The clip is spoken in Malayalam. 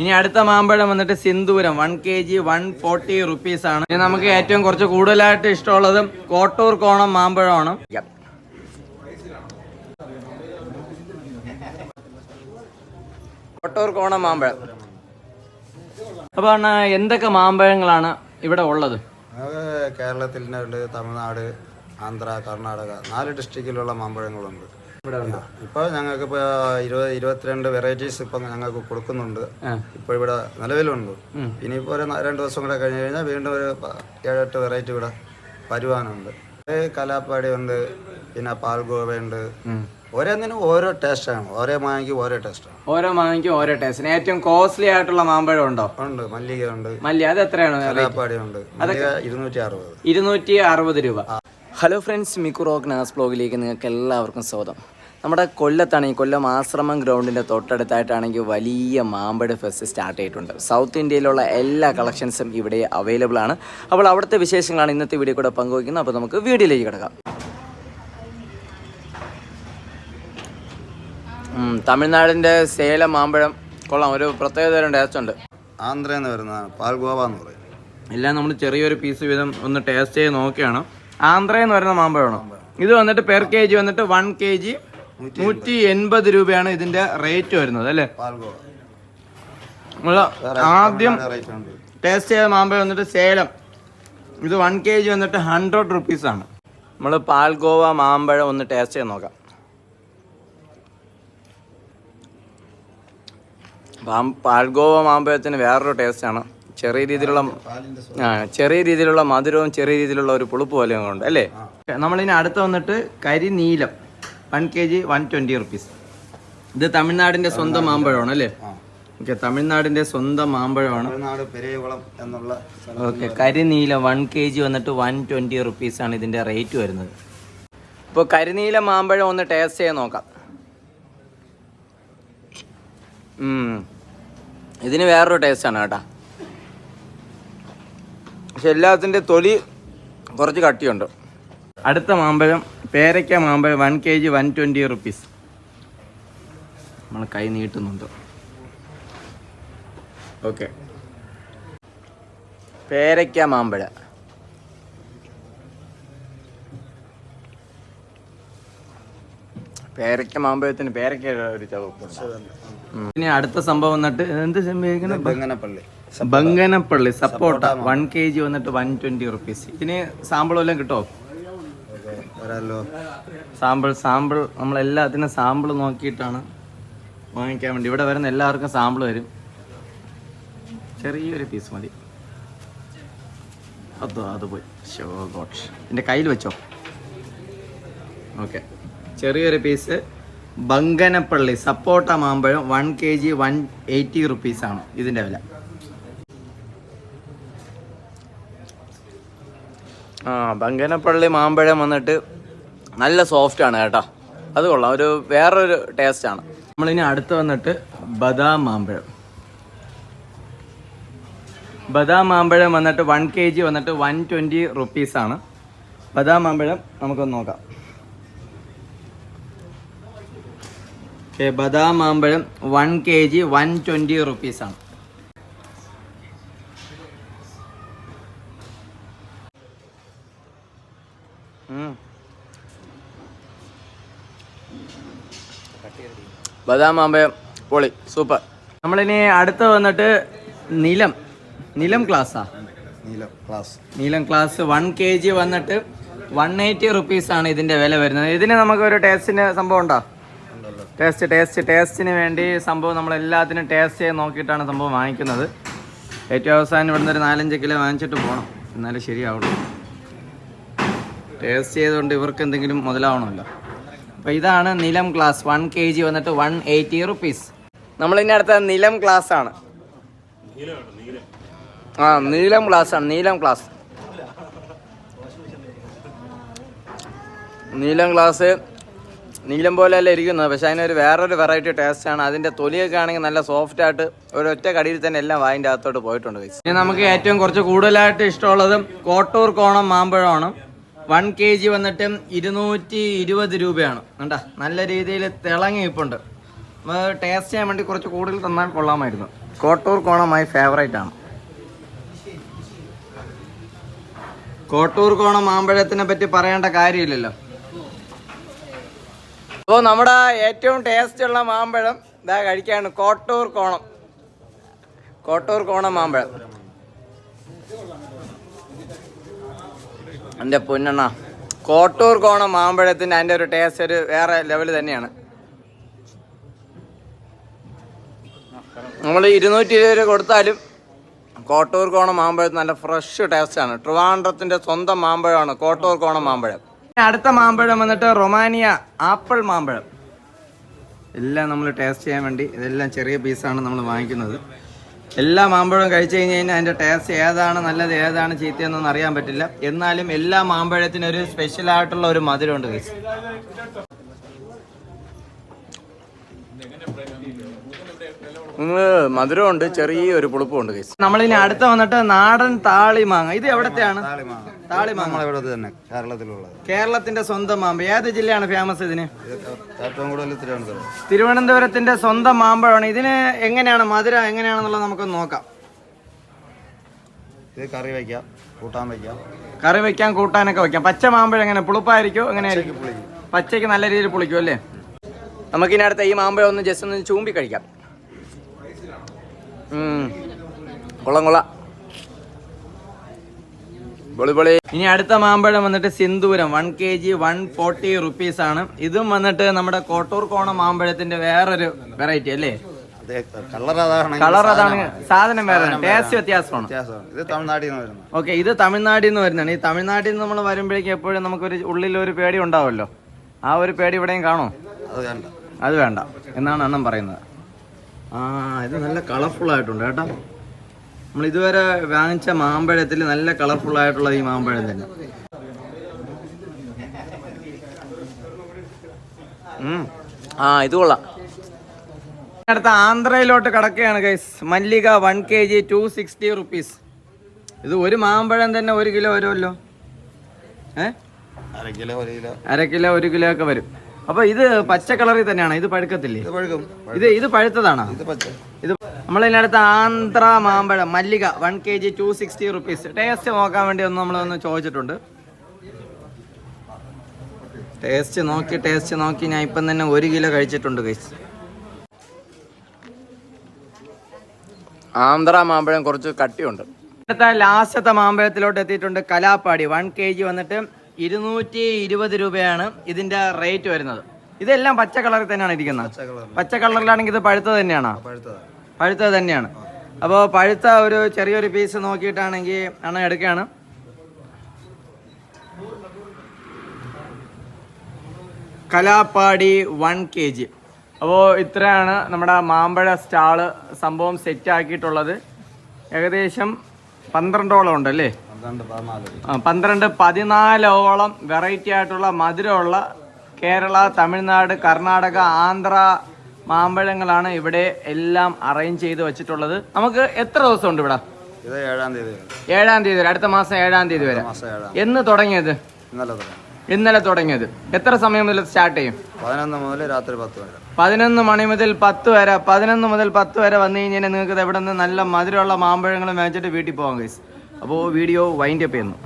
ഇനി അടുത്ത മാമ്പഴം വന്നിട്ട് Sindhuram. One K G one forty rupees ആണ്. ഇനി നമുക്ക് ഏറ്റവും കുറച്ച് കൂടുതലായിട്ട് ഇഷ്ടമുള്ളത് കോട്ടൂർ കോണം മാമ്പഴമാണ്. കോട്ടൂർ കോണം മാമ്പഴം. അപ്പൊ അണ്ണാ എന്തൊക്കെ മാമ്പഴങ്ങളാണ് ഇവിടെ ഉള്ളത്? അത് കേരളത്തിൽ തന്നെ ഉണ്ട് തമിഴ്നാട് ആന്ധ്ര കർണാടക നാല് ഡിസ്ട്രിക്റ്റിലുള്ള മാമ്പഴങ്ങളുണ്ട്. ഇവിടെ ഉണ്ട്? ഇപ്പോൾ ഞങ്ങൾക്ക് ഇപ്പോൾ ഇരുപത് ഇരുപത്തിരണ്ട് വെറൈറ്റീസ് ഇപ്പം ഞങ്ങൾക്ക് കൊടുക്കുന്നുണ്ട്. ഇപ്പൊ ഇപ്പോൾ ഇവിടെ നിലവിലുണ്ട്. ഇനിയിപ്പോൾ ഒരു രണ്ടു ദിവസം കൂടെ കഴിഞ്ഞ് കഴിഞ്ഞാൽ വീണ്ടും ഒരു ഏഴെട്ട് വെറൈറ്റി ഇവിടെ വരുവാനുണ്ട്. കലാപ്പാടി ഉണ്ട് പിന്നെ പാൽഗോവയുണ്ട് ഓരോന്നിനും ഓരോ ടേസ്റ്റാണ് ഓരോ മാങ്ങയ്ക്ക് ഓരോ ടേസ്റ്റാണ് ഓരോ മാങ്ങയ്ക്കും ഓരോ ടേസ്റ്റിന് ഏറ്റവും കോസ്റ്റ്ലി ആയിട്ടുള്ള മാമ്പഴം ഉണ്ടോ? ഉണ്ട്. മല്ലിക ഉണ്ട് മല്ലി. അത് എത്രയാണ്? കലാപ്പാടി ഉണ്ട് ഇരുന്നൂറ്റി അറുപത്. ഇരുന്നൂറ്റി അറുപത് രൂപ. ഹലോ ഫ്രണ്ട്സ് മിക്കു റോക്ക് നാസ് ബ്ലോഗിലേക്ക് നിങ്ങൾക്ക് എല്ലാവർക്കും സ്വാഗതം. നമ്മുടെ കൊല്ലത്താണെങ്കിൽ കൊല്ലം ആശ്രമം ഗ്രൗണ്ടിന്റെ തൊട്ടടുത്തായിട്ടാണെങ്കിൽ വലിയ മാമ്പഴ ഫെസ്റ്റ് സ്റ്റാർട്ട് ചെയ്തിട്ടുണ്ട്. സൗത്ത് ഇന്ത്യയിലുള്ള എല്ലാ കളക്ഷൻസും ഇവിടെ അവൈലബിൾ ആണ്. അപ്പോൾ അവിടുത്തെ വിശേഷങ്ങളാണ് ഇന്നത്തെ വീഡിയോ കൂടെ പങ്കുവയ്ക്കുന്നത്. അപ്പോൾ നമുക്ക് വീഡിയോയിലേക്ക് കിടക്കാം. തമിഴ്നാടിന്റെ സേലം മാമ്പഴം. കൊള്ളാം ഒരു പ്രത്യേകതരം ടേസ്റ്റ് ഉണ്ട്. ആന്ധ്രയിൽ നിന്ന് വരുന്ന പാൽഗോവ എന്ന് പറയും. എല്ലാം നമ്മൾ ചെറിയൊരു പീസ് വീതം ഒന്ന് ടേസ്റ്റ് ചെയ്ത് നോക്കിയാണ് ആന്ധ്ര എന്ന് പറയുന്ന മാമ്പഴമാണ് ഇത് വന്നിട്ട് പെർ കെ ജി വന്നിട്ട് വൺ കെ ജി നൂറ്റി എൺപത് രൂപയാണ് ഇതിന്റെ റേറ്റ് വരുന്നത് അല്ലേ? നമ്മൾ ആദ്യം ടേസ്റ്റ് ചെയ്ത മാമ്പഴം വന്നിട്ട് സേലം. ഇത് വൺ കെ ജി വന്നിട്ട് ഹൺഡ്രഡ് റുപ്പീസ് ആണ്. നമ്മൾ പാൽഗോവ മാമ്പഴം ഒന്ന് ടേസ്റ്റ് ചെയ്ത് നോക്കാം. പാൽഗോവ മാമ്പഴത്തിന് വേറൊരു ടേസ്റ്റാണ് ചെറിയ രീതിയിലുള്ള ആ ചെറിയ രീതിയിലുള്ള മധുരവും ചെറിയ രീതിയിലുള്ള ഒരു പുളിപ്പ് പോലെയും ഉണ്ട് അല്ലേ? നമ്മളിനി അടുത്ത് വന്നിട്ട് Karineelam one K G one twenty rupees ഇത് തമിഴ്നാടിന്റെ സ്വന്തം മാമ്പഴമാണ് അല്ലേ? ഓക്കെ തമിഴ്നാടിന്റെ സ്വന്തം മാമ്പഴമാണ്. ഓക്കെ കരിനീലം വൺ കെ ജി വന്നിട്ട് വൺ ട്വന്റി റുപ്പീസാണ് ഇതിന്റെ റേറ്റ് വരുന്നത്. ഇപ്പോൾ കരിനീല മാമ്പഴം ഒന്ന് ടേസ്റ്റ് ചെയ്യാൻ നോക്കാം. ഉം. ഇതിന് വേറൊരു ടേസ്റ്റാണ് കേട്ടാ. പക്ഷെ എല്ലാത്തിന്റെ തൊലി കുറച്ച് കട്ടിയുണ്ട്. അടുത്ത മാമ്പഴം പേരയ്ക്ക മാമ്പഴം one K G one twenty rupees നമ്മൾ കൈ നീട്ടുന്നുണ്ട്. ഓക്കെ പേരയ്ക്ക മാമ്പഴ. പേരയ്ക്ക മാമ്പഴത്തിന് പേരയ്ക്ക ഒരു ചവപ്പ് ഇനി അടുത്ത സംഭവം എന്നിട്ട് എന്ത് സംഭവിക്കുന്നത് ബംഗനപ്പള്ളി ബംഗനപ്പള്ളി സപ്പോട്ട വൺ കെ ജി വന്നിട്ട് വൺ ട്വന്റി റുപ്പീസ് ഇതിന് സാമ്പിൾ വല്ലതും കിട്ടുമോ സാമ്പിൾ സാമ്പിൾ നമ്മൾ എല്ലാത്തിനും സാമ്പിൾ നോക്കിയിട്ടാണ് വാങ്ങിക്കാൻ വേണ്ടി. ഇവിടെ വരുന്ന എല്ലാവർക്കും സാമ്പിൾ വരും. ചെറിയൊരു പീസ് മതി. അതോ അത് പോയി. ഷോ ഗോട്ട് എന്റെ കയ്യിൽ വെച്ചോ? ഓക്കെ. ചെറിയൊരു പീസ് ബംഗനപ്പള്ളി സപ്പോട്ട മാമ്പഴം. One K G one eighty റുപ്പീസാണ് ഇതിന്റെ വില. ആ ബങ്കനപ്പള്ളി മാമ്പഴം വന്നിട്ട് നല്ല സോഫ്റ്റ് ആണ് കേട്ടോ. അത് കൊള്ളാം. ഒരു വേറൊരു ആണ്. നമ്മളിനി അടുത്ത് വന്നിട്ട് ബദാം മാമ്പഴം. ബദാം മാമ്പഴം വന്നിട്ട് വൺ കെ ജി വന്നിട്ട് വൺ ട്വന്റി റുപ്പീസാണ് ബദാം മാമ്പഴം നമുക്കൊന്ന് നോക്കാം. ഓക്കെ ബദാം മാമ്പഴം one K G one twenty റുപ്പീസാണ് ബദാം മാമ്പഴം പൊളി സൂപ്പർ. നമ്മളിനി അടുത്ത് വന്നിട്ട് നിലം നിലം ക്ലാസ്സാ Neelam class Neelam class one K G വന്നിട്ട് വൺ എയ്റ്റി റുപ്പീസ് ആണ് ഇതിന്റെ വില വരുന്നത്. ഇതിന് നമുക്ക് ഒരു ടേസ്റ്റിന് സംഭവം ഉണ്ടോ? ടേസ്റ്റ് ടേസ്റ്റ് ടേസ്റ്റിന് വേണ്ടി സംഭവം നമ്മൾ എല്ലാത്തിനും ടേസ്റ്റ് ചെയ്ത് നോക്കിയിട്ടാണ് സംഭവം വാങ്ങിക്കുന്നത്. ഏറ്റവും അവസാനം ഇവിടുന്ന് ഒരു നാലഞ്ച് കിലോ വാങ്ങിച്ചിട്ട് പോകണം എന്നാലേ ശരിയാവുള്ളൂ. ടേസ്റ്റ് ചെയ്തുകൊണ്ട് ഇവർക്ക് എന്തെങ്കിലും മുതലാവണമല്ലോ. അപ്പോൾ ഇതാണ് നിലം ഗ്ലാസ്. വൺ കെ ജി വന്നിട്ട് വൺ എയ്റ്റി റുപ്പീസ് നമ്മളിനി അടുത്ത നിലം ഗ്ലാസ് ആണ്. ആ നീലം ഗ്ലാസ് ആണ്. നീലം ഗ്ലാസ്. നീലം ഗ്ലാസ് നീലം പോലെ അല്ല ഇരിക്കുന്നത്. പക്ഷെ അതിനൊരു വേറൊരു വെറൈറ്റി ടേസ്റ്റ് ആണ്. അതിന്റെ തൊലിയൊക്കെ ആണെങ്കിൽ നല്ല സോഫ്റ്റ് ആയിട്ട് ഒരൊറ്റ കടിയിൽ തന്നെ എല്ലാം വായിന്റെ അകത്തോട്ട് പോയിട്ടുണ്ട്. ഇനി നമുക്ക് ഏറ്റവും കുറച്ച് കൂടുതലായിട്ട് ഇഷ്ടമുള്ളത് കോട്ടൂർ കോണം മാമ്പഴമാണ്. വൺ കെ ജി വന്നിട്ട് ഇരുന്നൂറ്റി ഇരുപത് രൂപയാണ്. കണ്ടാ? നല്ല രീതിയിൽ തിളങ്ങി ഇപ്പുണ്ട്. ടേസ്റ്റ് ചെയ്യാൻ വേണ്ടി കുറച്ച് കൂടുതൽ തന്നാൽ കൊള്ളാമായിരുന്നു. കോട്ടൂർ കോണം മൈ ഫേവറേറ്റ് ആണ്. കോട്ടൂർ കോണം മാമ്പഴത്തിനെ പറ്റി പറയേണ്ട കാര്യമില്ലല്ലോ. അപ്പോൾ നമ്മുടെ ഏറ്റവും ടേസ്റ്റ് ഉള്ള മാമ്പഴം ഇതാ കഴിക്കാണ് കോട്ടൂർ കോണം. കോട്ടൂർ കോണം മാമ്പഴം. എന്റെ പൊന്നണ്ണ. കോട്ടൂർ കോണം മാമ്പഴത്തിന്റെ അതിന്റെ ഒരു ടേസ്റ്റ് ഒരു വേറെ ലെവൽ തന്നെയാണ്. നമ്മൾ ഇരുന്നൂറ്റി ഇരുപത് രൂപ കൊടുത്താലും കോട്ടൂർ കോണം മാമ്പഴം നല്ല ഫ്രഷ് ടേസ്റ്റാണ് ട്രിവാൻഡ്രത്തിന്റെ സ്വന്തം മാമ്പഴമാണ് കോട്ടൂർ കോണം മാമ്പഴം. അടുത്ത മാമ്പഴം വന്നിട്ട് റൊമാനിയ ആപ്പിൾ മാമ്പഴം. എല്ലാം നമ്മൾ ടേസ്റ്റ് ചെയ്യാൻ വേണ്ടി ഇതെല്ലാം ചെറിയ പീസാണ് നമ്മൾ വാങ്ങിക്കുന്നത്. എല്ലാ മാമ്പഴവും കഴിച്ചു കഴിഞ്ഞ് കഴിഞ്ഞാൽ അതിന്റെ ടേസ്റ്റ് ഏതാണ് നല്ലത് ഏതാണ് ചീത്തയെന്നൊന്നും അറിയാൻ പറ്റില്ല. എന്നാലും എല്ലാ മാമ്പഴത്തിനൊരു സ്പെഷ്യലായിട്ടുള്ള ഒരു മധുരമുണ്ട് കഴിച്ച് മധുരമുണ്ട് ചെറിയൊരു പുളിപ്പുണ്ട് ഉണ്ട് നമ്മളിനി അടുത്ത വന്നിട്ട് നാടൻ താളി മാങ്ങ. ഇത് എവിടത്തെയാണ്? താളിമാങ്ങ ഇവിടെ തന്നെ കേരളത്തിലുള്ളത്. കേരളത്തിന്റെ സ്വന്തം മാമ്പഴം. ഏത് ജില്ലയാണ് ഫേമസ് ഇതിന്? തിരുവനന്തപുരത്തിന്റെ സ്വന്തം മാമ്പഴമാണ്. ഇതിന് എങ്ങനെയാണ് മധുരം എങ്ങനെയാണെന്നുള്ളത് നമുക്കൊന്ന് നോക്കാം. ഇത് കറി വയ്ക്കാം കൂട്ടാൻ വയ്ക്കാം കറി വെക്കാൻ കൂട്ടാനൊക്കെ വെക്കാം. പച്ച മാമ്പഴം എങ്ങനെ? പുളിപ്പായിരിക്കും? എങ്ങനെയായിരിക്കും? പുളിക്കും. പച്ചയ്ക്ക് നല്ല രീതിയിൽ പുളിക്കും അല്ലേ? നമുക്കിനി അടുത്ത ഈ മാമ്പഴം ഒന്ന് ജസ്റ്റ് ഒന്ന് ചൂമ്പി കഴിക്കാം. കൊള്ളാം കൊള്ളാം. പൊളി പൊളി. ഇനി അടുത്ത മാമ്പഴം വന്നിട്ട് Sindhuram. One K G one forty rupees ആണ്. ഇതും വന്നിട്ട് നമ്മുടെ കോട്ടൂർ കോണ മാമ്പഴത്തിന്റെ വേറൊരു വെറൈറ്റി അല്ലേ? കളർ അതാണ് സാധനം. വേറെ. ടേസ്റ്റ് വ്യത്യാസമാണ്. ഓക്കെ ഇത് തമിഴ്നാട്ടിൽ നിന്ന് വരുന്നതാണ്. ഈ തമിഴ്നാട്ടിൽ നിന്ന് നമ്മൾ വരുമ്പോഴേക്കും എപ്പോഴും നമുക്കൊരു ഉള്ളിൽ ഒരു പേടി ഉണ്ടാവുമല്ലോ. ആ ഒരു പേടി ഇവിടെയും കാണോ അത് വേണ്ട. എന്നാണ് അണ്ണൻ പറയുന്നത്. ആ ഇത് നല്ല കളർഫുൾ ആയിട്ടുണ്ട് കേട്ടോ. നമ്മൾ ഇതുവരെ വാങ്ങിച്ച മാമ്പഴത്തിൽ നല്ല കളർഫുൾ ആയിട്ടുള്ള ഈ മാമ്പഴം തന്നെ. ആ ഇത് കൊള്ളാം. അടുത്ത ആന്ധ്രയിലോട്ട് കിടക്കുകയാണ് guys Mallika one K G two sixty rupees ഇത് ഒരു മാമ്പഴം തന്നെ ഒരു കിലോ വരുമല്ലോ? ഏ? അര കിലോ ഒരു കിലോ. അര കിലോ ഒരു കിലോ ഒക്കെ വരും. അപ്പൊ ഇത് പച്ച കളറിൽ തന്നെയാണ്. ഇത് പഴുക്കത്തില്ലേ? ഇത് ഇത് ഇത് പഴുത്തതാണോ? ഇത് പച്ച. ഇത് നമ്മളതിനടുത്ത് ആന്ധ്ര മാമ്പഴം Mallika one K G two sixty rupees taste നോക്കാൻ വേണ്ടി ഒന്ന് നമ്മളൊന്ന് ചോദിച്ചിട്ടുണ്ട്. ടേസ്റ്റ് നോക്കി ടേസ്റ്റ് നോക്കി. ഞാൻ ഇപ്പം തന്നെ ഒരു കിലോ കഴിച്ചിട്ടുണ്ട് കഴിച്ച് ആന്ധ്ര മാമ്പഴം കുറച്ച് കട്ടിയുണ്ട്. അടുത്ത ലാസ്റ്റത്തെ മാമ്പഴത്തിലോട്ട് എത്തിയിട്ടുണ്ട് കലാപ്പാടി. വൺ കെ ജി വന്നിട്ട് ഇരുന്നൂറ്റി ഇരുപത് രൂപയാണ് ഇതിന്റെ റേറ്റ് വരുന്നത്. ഇതെല്ലാം പച്ച കളറിൽ തന്നെയാണ് ഇരിക്കുന്നത്. പച്ച കളറിലാണെങ്കിൽ ഇത് പഴുത്തത് തന്നെയാണോ? പഴുത്തത്. തന്നെയാണ്. അപ്പോൾ പഴുത്ത ഒരു ചെറിയൊരു പീസ് നോക്കിയിട്ടാണെങ്കിൽ അണ്ണൻ എടുക്കുകയാണ്. കലാപ്പാടി വൺ കെ ജി അപ്പോൾ ഇത്രയാണ് നമ്മുടെ മാമ്പഴ സ്റ്റാൾ സംഭവം സെറ്റ് ആക്കിയിട്ടുള്ളത്. ഏകദേശം പന്ത്രണ്ടോളം ഉണ്ടല്ലേ? പന്ത്രണ്ട് പതിനാലോളം വെറൈറ്റി ആയിട്ടുള്ള മധുരമുള്ള കേരള തമിഴ്നാട് കർണാടക ആന്ധ്ര മാമ്പഴങ്ങളാണ് ഇവിടെ എല്ലാം അറേഞ്ച് ചെയ്ത് വെച്ചിട്ടുള്ളത്. നമുക്ക് എത്ര ദിവസം ഉണ്ട് ഇവിടെ? ഇത് ഏഴാം തീയതി ഏഴാം തീയതി വരെ അടുത്ത മാസം ഏഴാം തീയതി വരെ. എന്ന് തുടങ്ങിയത്? ഇന്നലെ തുടങ്ങി. ഇന്നലെ തുടങ്ങിയത്. എത്ര സമയം മുതൽ സ്റ്റാർട്ട് ചെയ്യും? പതിനൊന്ന് മുതൽ രാത്രി പത്ത് വരെ. പതിനൊന്ന് മണി മുതൽ പത്ത് വരെ. പതിനൊന്ന് മുതൽ പത്ത് വരെ വന്നു കഴിഞ്ഞാൽ നിങ്ങൾക്ക് ഇവിടെ നിന്ന് നല്ല മധുരമുള്ള മാമ്പഴങ്ങൾ മേടിച്ചിട്ട് വീട്ടിൽ പോകാം ഗൈസ് അപ്പോൾ വീഡിയോ വൈൻഡപ്പ് ചെയ്യുന്നു.